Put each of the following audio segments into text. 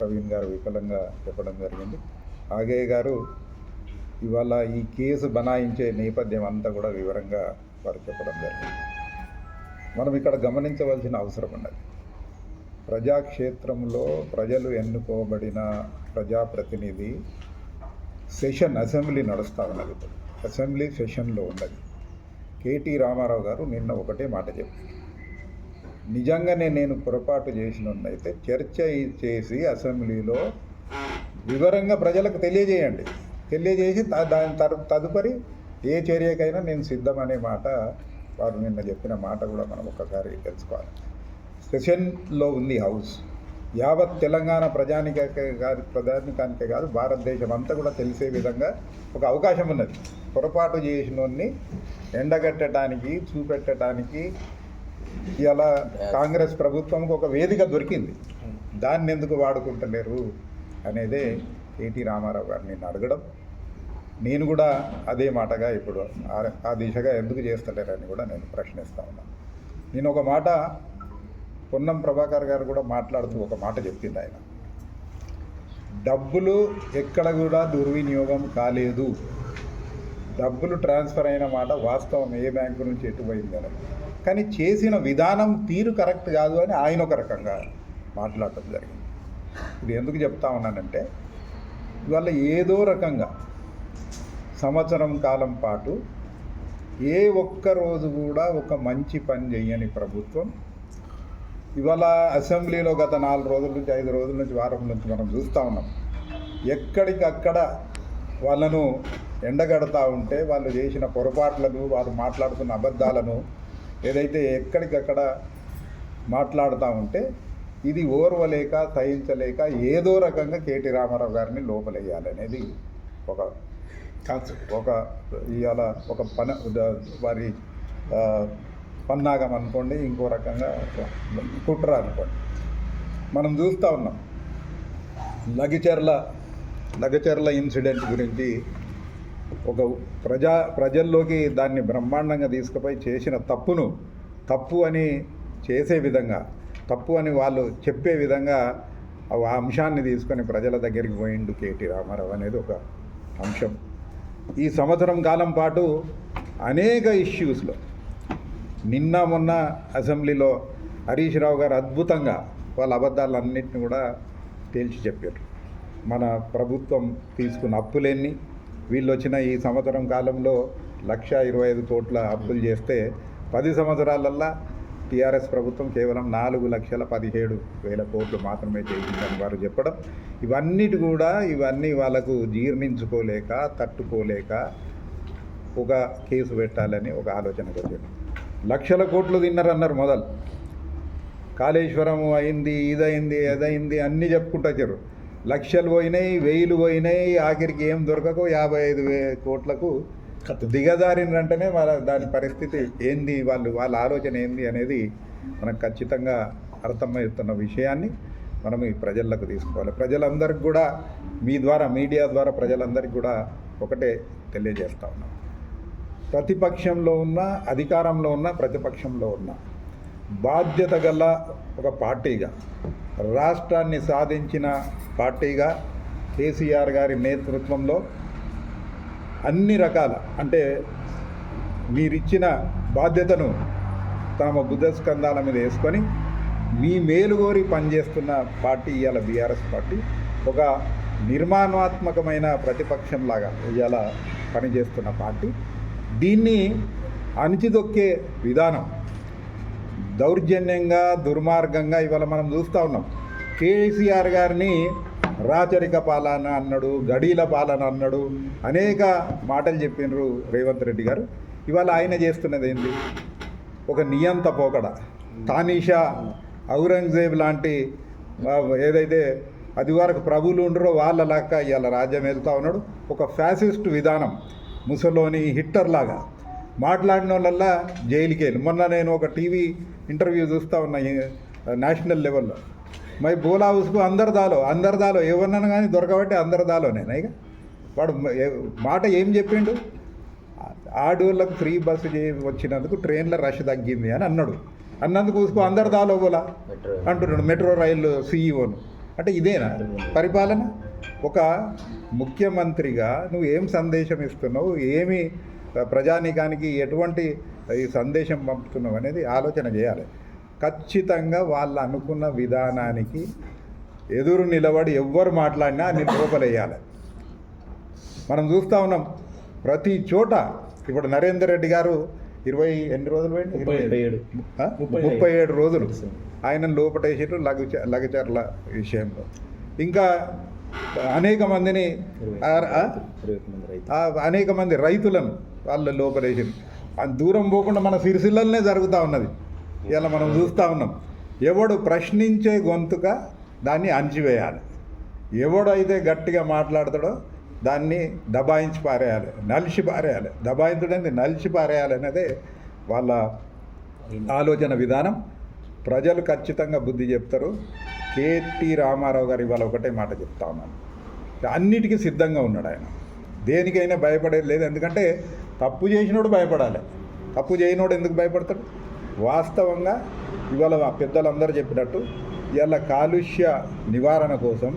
ప్రవీణ్ గారు విఫలంగా చెప్పడం జరిగింది. ఆగయ్య గారు ఇవాళ ఈ కేసు బనాయించే నేపథ్యం అంతా కూడా వివరంగా వారు చెప్పడం జరిగింది. మనం ఇక్కడ గమనించవలసిన అవసరం ఉన్నది. ప్రజాక్షేత్రంలో ప్రజలు ఎన్నుకోబడిన ప్రజాప్రతినిధి సెషన్ అసెంబ్లీ నడుస్తూ ఉన్నది ఇప్పుడు. అసెంబ్లీ సెషన్లో ఉన్నది. కేటీ రామారావు గారు నిన్న ఒకటే మాట చెప్పారు. నిజంగానే నేను పొరపాటు చేసినట్టయితే చర్చ చేసి అసెంబ్లీలో వివరంగా ప్రజలకు తెలియజేయండి. తెలియజేసి దాని తదుపరి ఏ చర్యకైనా నేను సిద్ధమనే మాట వారు నిన్న చెప్పిన మాట కూడా మనం ఒక్కసారి తెలుసుకోవాలి. సెషన్లో ఉంది హౌస్. యావత్ తెలంగాణ ప్రజానిక కాదు ప్రజానికానికే కాదు భారతదేశం అంతా కూడా తెలిసే విధంగా ఒక అవకాశం ఉన్నది. పొరపాటు చేసిన ఎండగట్టడానికి చూపెట్టడానికి ఇలా కాంగ్రెస్ ప్రభుత్వంకు ఒక వేదిక దొరికింది. దాన్ని ఎందుకు వాడుకుంటలేరు అనేదే కేటీ రామారావు గారు నేను అడగడం. నేను కూడా అదే మాటగా ఇప్పుడు ఆ- దిశగా ఎందుకు చేస్తలేరని కూడా నేను ప్రశ్నిస్తా ఉన్నాను నేను ఒక మాట పొన్నం ప్రభాకర్ గారు కూడా మాట్లాడుతూ ఒక మాట చెప్పింది ఆయన. డబ్బులు ఎక్కడ కూడా దుర్వినియోగం కాలేదు. డబ్బులు ట్రాన్స్ఫర్ అయిన మాట వాస్తవం ఏ బ్యాంకు నుంచి ఎటు అని కానీ చేసిన విధానం తీరు కరెక్ట్ కాదు అని ఆయన ఒక రకంగా మాట్లాడటం జరిగింది. ఇది ఎందుకు చెప్తా ఉన్నానంటే ఇవాళ ఏదో రకంగా సంవత్సరం కాలం పాటు ఏ ఒక్క రోజు కూడా ఒక మంచి పని చేయని ప్రభుత్వం ఇవాళ అసెంబ్లీలో గత నాలుగు రోజుల నుంచి ఐదు రోజుల నుంచి వారం నుంచి మనం చూస్తూ ఉన్నాం. ఎక్కడికక్కడ వాళ్ళను ఎండగడతా ఉంటే వాళ్ళు చేసిన పొరపాట్లను వారు మాట్లాడుతున్న అబద్ధాలను ఏదైతే ఎక్కడికక్కడ మాట్లాడుతూ ఉంటే ఇది ఓర్వలేక సహించలేక ఏదో రకంగా కేటీ రామారావు గారిని లోపలేయాలనేది ఒక కాన్సెప్ట్. ఒక ఇవాళ ఒక పన వారి పన్నాగం అనుకోండి ఇంకో రకంగా కుట్ర అనుకోండి. మనం చూస్తూ ఉన్నాం. లగిచెర్ల లగచెర్ల ఇన్సిడెంట్ గురించి ఒక ప్రజా ప్రజల్లోకి దాన్ని బ్రహ్మాండంగా తీసుకుపోయి చేసిన తప్పును తప్పు అని చేసే విధంగా తప్పు అని వాళ్ళు చెప్పే విధంగా ఆ అంశాన్ని తీసుకొని ప్రజల దగ్గరికి పోయిండు కేటీ రామారావు అనేది ఒక అంశం. ఈ సంవత్సరం కాలం పాటు అనేక ఇష్యూస్లో నిన్న మొన్న అసెంబ్లీలో హరీష్ రావు గారు అద్భుతంగా వాళ్ళ అబద్ధాలన్నింటిని కూడా తేల్చి చెప్పారు. మన ప్రభుత్వం తీసుకున్న అప్పులేని వీళ్ళు వచ్చిన ఈ సంవత్సరం కాలంలో లక్ష ఇరవై ఐదు కోట్ల అప్పులు చేస్తే పది సంవత్సరాలల్లా టీఆర్ఎస్ ప్రభుత్వం కేవలం నాలుగు లక్షల పదిహేడు వేల కోట్లు మాత్రమే చేసిందని వారు చెప్పడం. ఇవన్నిటి కూడా ఇవన్నీ వాళ్ళకు జీర్ణించుకోలేక తట్టుకోలేక ఒక కేసు పెట్టాలని ఒక ఆలోచనకు వచ్చాడు లక్షల కోట్లు తిన్నారన్నారు మొదలు. కాళేశ్వరం అయింది ఇదైంది అదైంది అన్నీ చెప్పుకుంటూ వచ్చారు. లక్షలు పోయినాయి వెయ్యిలు పోయినాయి ఆఖరికి ఏం దొరకకో యాభై ఐదు వే కోట్లకు దిగజారిన వెంటనే వాళ్ళ దాని పరిస్థితి ఏంది వాళ్ళు వాళ్ళ ఆలోచన ఏంది అనేది మనకు ఖచ్చితంగా అర్థమవుతున్న విషయాన్ని మనం ఈ ప్రజలకు తీసుకోవాలి. ప్రజలందరికీ కూడా మీ ద్వారా మీడియా ద్వారా ప్రజలందరికీ కూడా ఒకటే తెలియజేస్తా ఉన్నాం. ప్రతిపక్షంలో ఉన్న అధికారంలో ఉన్న ప్రతిపక్షంలో ఉన్న బాధ్యత గల ఒక పార్టీగా రాష్ట్రాన్ని సాధించిన పార్టీగా కేసీఆర్ గారి నేతృత్వంలో అన్ని రకాల అంటే మీరిచ్చిన బాధ్యతను తమ బుద్ధ స్కంధాల మీద వేసుకొని మీ మేలుగోరి పనిచేస్తున్న పార్టీ ఇవాళ బీఆర్ఎస్ పార్టీ ఒక నిర్మాణాత్మకమైన ప్రతిపక్షంలాగా ఇవాళ పనిచేస్తున్న పార్టీ. దీన్ని అణిచిదొక్కే విధానం దౌర్జన్యంగా దుర్మార్గంగా ఇవాళ మనం చూస్తూ ఉన్నాం. కేసీఆర్ గారిని రాచరిక పాలన అన్నాడు గడీల పాలన అన్నాడు అనేక మాటలు చెప్పినారు రేవంత్ రెడ్డి గారు. ఇవాళ ఆయన చేస్తున్నది ఏంది? ఒక నియంత పోకడ. తానీషా ఔరంగజేబ్ లాంటి ఏదైతే అది వరకు ప్రభువులు ఉండరో వాళ్ళ లెక్క ఇవాళ రాజ్యం వెళ్తూ ఉన్నాడు. ఒక ఫ్యాసిస్ట్ విధానం ముసలోని హిట్టర్ లాగా. మాట్లాడిన వాళ్ళల్లా జైలుకి. వెళ్ళి మొన్న నేను ఒక టీవీ ఇంటర్వ్యూ చూస్తూ ఉన్నా నేషనల్ లెవెల్లో. మై బోలా ఉసుకు అందరు దాలో అందరు దాలో. ఎవరినన్నా కానీ దొరకబట్టి అందరు దాలోనేనా ఇక వాడు మాట ఏం చెప్పిండు? ఆడోళ్ళకు ఫ్రీ బస్సు వచ్చినందుకు ట్రైన్ల రష్ తగ్గింది అని అన్నాడు. అన్నందుకు ఉసుకు అందరు దాలో బోలా? అంటున్నాడు. మెట్రో రైలు సీఈఓను. అంటే ఇదేనా? పరిపాలన? ఒక ముఖ్యమంత్రిగా నువ్వు ఏం సందేశం ఇస్తున్నావు? ఏమి ప్రజానీకానికి ఎటువంటి ఈ సందేశం పంపుతున్నావు అనేది ఆలోచన చేయాలి. ఖచ్చితంగా వాళ్ళు అనుకున్న విధానానికి ఎదురు నిలబడి ఎవ్వరు మాట్లాడినా అని లోపలేయాలి. మనం చూస్తూ ఉన్నాం ప్రతి చోట ఇప్పుడు నరేందర్ రెడ్డి గారు ఇరవై ఎన్ని రోజులు పోయింది ముప్పై ఇరవై ఏడు. రోజులు. ఆయన లోపటేసారు లఘుచ లఘుచర్ల విషయంలో. ఇంకా అనేక మందిని అనేక మంది రైతులను వాళ్ళ లోపలేసారు ఆ దూరం పోకుండా మన సిరిసిల్లలనే జరుగుతూ ఉన్నది. ఇలా మనం చూస్తూ ఉన్నాం. ఎవడు ప్రశ్నించే గొంతుక దాన్ని అణచివేయాలి. ఎవడైతే గట్టిగా మాట్లాడతాడో దాన్ని దబాయించి పారేయాలి. నలిచి పారేయాలి. దబాయించడానికి నలిచి పారేయాలి అనేదే వాళ్ళ ఆలోచన విధానం. ప్రజలు ఖచ్చితంగా బుద్ధి చెప్తారు. కేటీ రామారావు గారు ఇవాళ ఒకటే మాట చెప్తా ఉన్నాను అన్నిటికీ సిద్ధంగా ఉన్నాడు ఆయన. దేనికైనా భయపడేది లేదు. ఎందుకంటే తప్పు చేసినోడు భయపడాలి. తప్పు చేయనోడు ఎందుకు భయపడతాడు? వాస్తవంగా ఇవాళ పెద్దలందరూ చెప్పినట్టు ఇవాళ కాలుష్య నివారణ కోసం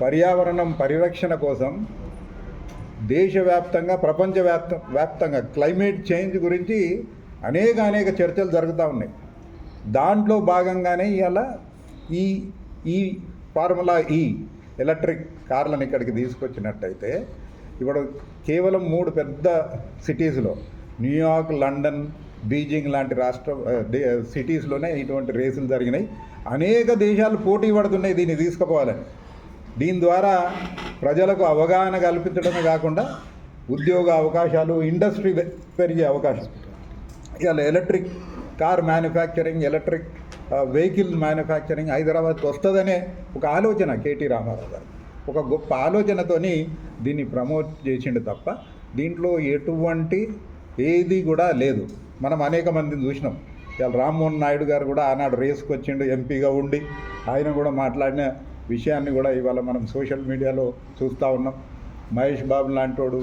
పర్యావరణం పరిరక్షణ కోసం దేశవ్యాప్తంగా ప్రపంచవ్యాప్త వ్యాప్తంగా క్లైమేట్ చేంజ్ గురించి అనేక అనేక చర్చలు జరుగుతూ ఉన్నాయి. దాంట్లో భాగంగానే ఇవాళ ఈ ఈ ఫార్ములా ఈ ఎలక్ట్రిక్ కార్లను ఇక్కడికి తీసుకొచ్చినట్టయితే ఇప్పుడు కేవలం మూడు పెద్ద సిటీస్లో న్యూయార్క్ లండన్ బీజింగ్ లాంటి రాష్ట్ర సిటీస్లోనే ఇటువంటి రేసులు జరిగినాయి. అనేక దేశాలు పోటీ పడుతున్నాయి దీన్ని తీసుకుపోవాలని. దీని ద్వారా ప్రజలకు అవగాహన కల్పించడమే కాకుండా ఉద్యోగ అవకాశాలు ఇండస్ట్రీ పెరిగే అవకాశం. ఇవాళ electric car manufacturing electric vehicle manufacturing హైదరాబాద్కి వస్తుందనే ఒక ఆలోచన కేటీ రామారావు గారు. ఒక గొప్ప ఆలోచనతోని దీన్ని ప్రమోట్ చేసిండు తప్ప దీంట్లో ఎటువంటి ఏది కూడా లేదు. మనం అనేక మందిని చూసినాం. ఇవాళ రామ్మోహన్ నాయుడు గారు కూడా ఆనాడు రేస్కి వచ్చిండు ఎంపీగా ఉండి ఆయన కూడా మాట్లాడిన విషయాన్ని కూడా ఇవాళ మనం సోషల్ మీడియాలో చూస్తూ ఉన్నాం. మహేష్ బాబు లాంటోడు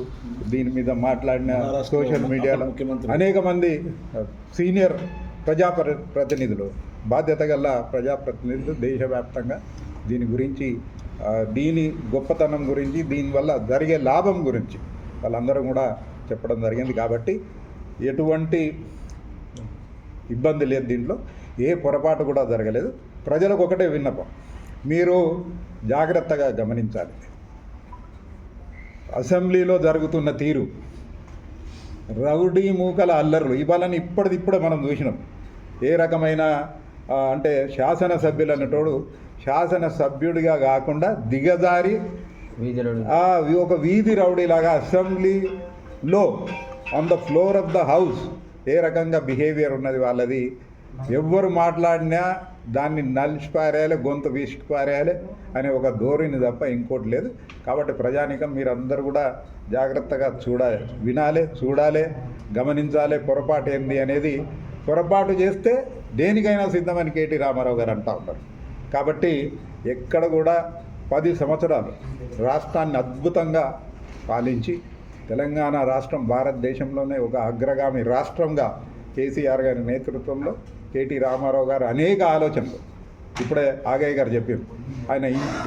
దీని మీద మాట్లాడిన సోషల్ మీడియాలో ముఖ్యమంత్రి. అనేక మంది సీనియర్ ప్రజా ప్ర- ప్రతినిధులు బాధ్యత గల ప్రజాప్రతినిధులు దేశవ్యాప్తంగా దీని గురించి దీని గొప్పతనం గురించి దీనివల్ల జరిగే లాభం గురించి వాళ్ళందరూ కూడా చెప్పడం జరిగింది కాబట్టి ఎటువంటి ఇబ్బంది లేదు దీంట్లో. ఏ పొరపాటు కూడా జరగలేదు. ప్రజలకు ఒకటే విన్నపం. మీరు జాగ్రత్తగా గమనించాలి. అసెంబ్లీలో జరుగుతున్న తీరు. రౌడీ మూకల అల్లర్లు. ఇవాళని ఇప్పటిదిప్పుడే మనం చూసినాం. ఏ రకమైన అంటే శాసనసభ్యులు అన్నటోడు శాసనసభ్యుడిగా కాకుండా దిగజారి ఒక వీధి రౌడీలాగా అసెంబ్లీలో on the floor of the house ఏ రకంగా బిహేవియర్ ఉన్నది వాళ్ళది. ఎవ్వరు మాట్లాడినా దాన్ని నలిచి పారేయాలి గొంతు వీసుకు పారేయాలి అనే ఒక ధోరణి తప్ప ఇంకోటి లేదు. కాబట్టి ప్రజానికం మీరందరూ కూడా జాగ్రత్తగా చూడాలి వినాలి చూడాలి గమనించాలి పొరపాటు ఏంది అనేది. పొరపాటు చేస్తే దేనికైనా సిద్ధమని కేటీ రామారావు గారు అంటా ఉంటారు. కాబట్టి ఎక్కడ కూడా పది సంవత్సరాలు రాష్ట్రాన్ని అద్భుతంగా పాలించి తెలంగాణ రాష్ట్రం భారతదేశంలోనే ఒక అగ్రగామి రాష్ట్రంగా కేసీఆర్ గారి నేతృత్వంలో కేటీ రామారావు గారు అనేక ఆలోచనలు. ఇప్పుడే ఆగయ్య గారు చెప్పారు. ఆయన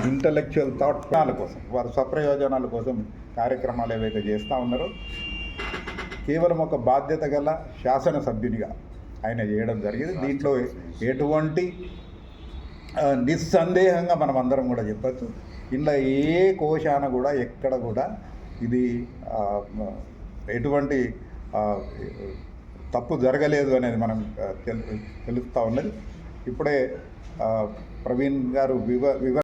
ఇంటలెక్చువల్ థాట్ కోసం వారి స్వప్రయోజనాల కోసం కార్యక్రమాలు ఏవైతే చేస్తూ ఉన్నారో కేవలం ఒక బాధ్యత గల శాసనసభ్యునిగా ఆయన చేయడం జరిగింది. దీంట్లో ఎటువంటి నిస్సందేహంగా మనం అందరం కూడా చెప్పచ్చు. ఇంట్లో ఏ కోశాన కూడా ఎక్కడ కూడా ఇది ఎటువంటి తప్పు జరగలేదు అనేది మనం తెలు తెలుస్తూ ఉన్నది. ఇప్పుడే ఆ, ప్రవీణ్ గారు వివ వివ